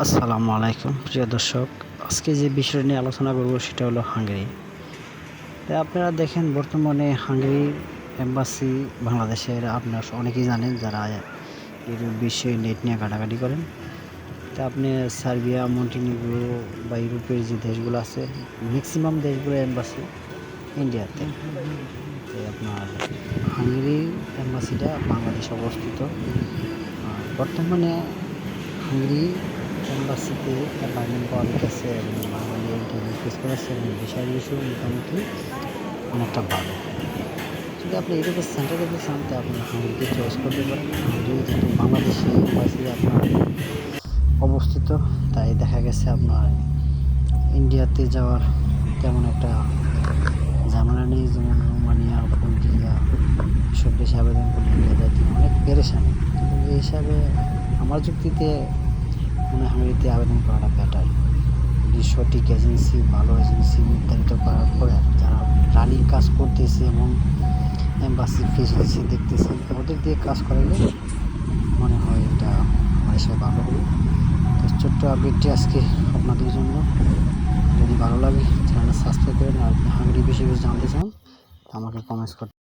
আসসালামু আলাইকুম, প্রিয় দর্শক। আজকে যে বিষয় নিয়ে আলোচনা করব সেটা হলো হাঙ্গেরি। তাই আপনারা দেখেন, বর্তমানে হাঙ্গেরি এম্বাসি বাংলাদেশের আপনারা অনেকেই জানেন যারা ইউরোপ বিশ্বে নেট নিয়ে ঘাটাঘাটি করেন। তা আপনি সার্বিয়া, মন্টিনিগ্রো বা ইউরোপের যে দেশগুলো আছে ম্যাক্সিমাম দেশগুলো এম্বাসি ইন্ডিয়াতে। আপনার হাঙ্গেরি এম্বাসিটা বাংলাদেশে অবস্থিত। বর্তমানে হাঙ্গেরি এম্বাসিতে অ্যাপয়েন্টমেন্ট পাওয়ার গেছে এবং বাঙালি ফেস করেছে, এবং বিষয় ইস্যু মোটামুটি অনেকটা ভালো। যদি আপনি ইউরোপের সেন্টারে যেতে চান তো আপনি হাঙ্গেরিকে চয়েস করতে পারেন যেহেতু বাংলাদেশি এম্বাসি আপনার অবস্থিত, তাই দেখা গেছে আপনার ইন্ডিয়াতে যাওয়ার তেমন একটা ঝামেলা নেই। যেমন রোমানিয়া, বুলগেরিয়া সব দেশে আবেদন করলে ইন্ডিয়া যাইতে অনেক পেরেশানি। কিন্তু এই হিসাবে আমার যুক্তিতে মনে হয় হাঙ্গেরিতে আবেদন করাটা বেটার যদি সঠিক এজেন্সি ভালো এজেন্সি নির্ধারিত করার পরে যারা রানিং কাজ করতেছে এবং এম্বাসি ফেসিলিটি দেখতেছে, ওদের দিয়ে কাজ করালে মনে হয় এটা আমার ভালো হবে। তো ছোট্ট আপডেটটি আজকে আপনাদের জন্য। যদি ভালো লাগে চ্যানেলটা সাবস্ক্রাইব করেন আর হাঙ্গেরি বেশি বেশি জানতে চান, আমাকে কমেন্টস করতে